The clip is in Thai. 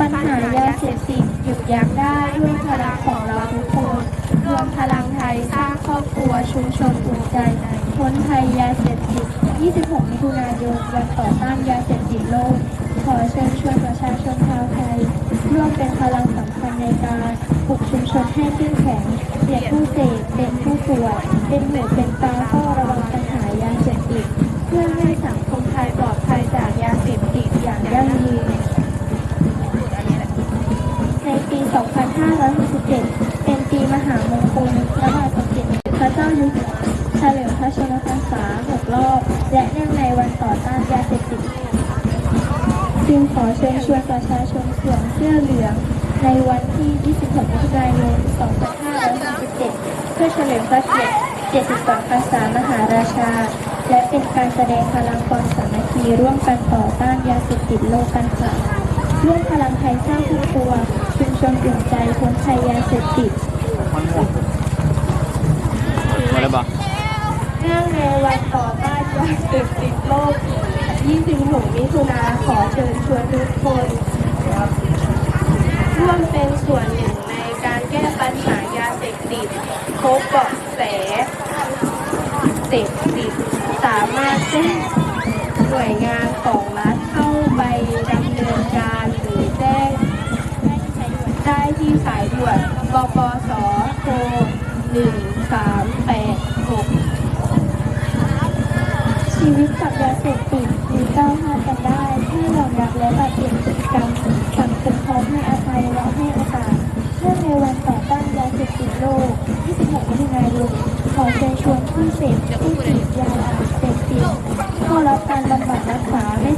ปัญหายาเสพติดหยุดยั้งได้ด้วยพลังของเราทุกคนรวมพลังไทยสร้างครอบครัวชุมชนอุ่นใจพ้นภัยยาเสพติด 26 มิถุนายนวันต่อต้านยาเสพติดโลก ขอเชิญชวนประชาชนชาวไทย ร่วมเป็นพลังสำคัญในการปลุกชุมชนให้เข้มแข็งเปลี่ยนผู้เสพเป็นผู้ป่วยเป็นหมูเป็นตาเฝ้าระวังปัญหายาเสพติด เพื่อให้สังคมไทยปลอดภัยจากยาเสพติดอย่างยั่งยืน ในปี 2567 เป็นปีมหามงคลพระบาทสมเด็จพระเจ้าอยู่หัวเฉลิมพระชนมพรรษา6รอบ และเนื่องในวันต่อต้านยาเสพติดจึงขอเชิญชวนประชาชนสวมเสื้อเหลือง ในวันที่ 26มิถุนายน 2567 เพื่อเฉลิมพระเกียรติ72พรรษามหาราชา และเป็นการแสดงพลังความสามัคคีร่วมกันต่อต้านยาเสพติดโลกกันค่ะร่วมพลังไทยสร้างครอบครัว ชุมชนอุ่นใจพ้นภัยยาเสพติดมันหมดหมดแล้วบอกเนื่องในวันต่อต้านยาเสพติดโลก 26 มิถุนาขอเชิญชวนทุกคน ร่วมเป็นส่วนหนึ่งในการแก้ปัญหายาเสพติดพบเบาะแสเสพติดสามารถแจ้งหน่วยงาน ชีวิตกับยาเสพติดมีก้าวหน้ากันได้ ถ้ายอมรับและปฏิบัติพฤติกรรมสังคมพร้อมให้อภัยและให้โอกาสเนื่องในวันต่อต้านยาเสพติดโลก 26มิถุนายนขอเชิญชวนผู้เสพผู้ติดยาเสพติดเข้ารับการบำบัดรักษาไม่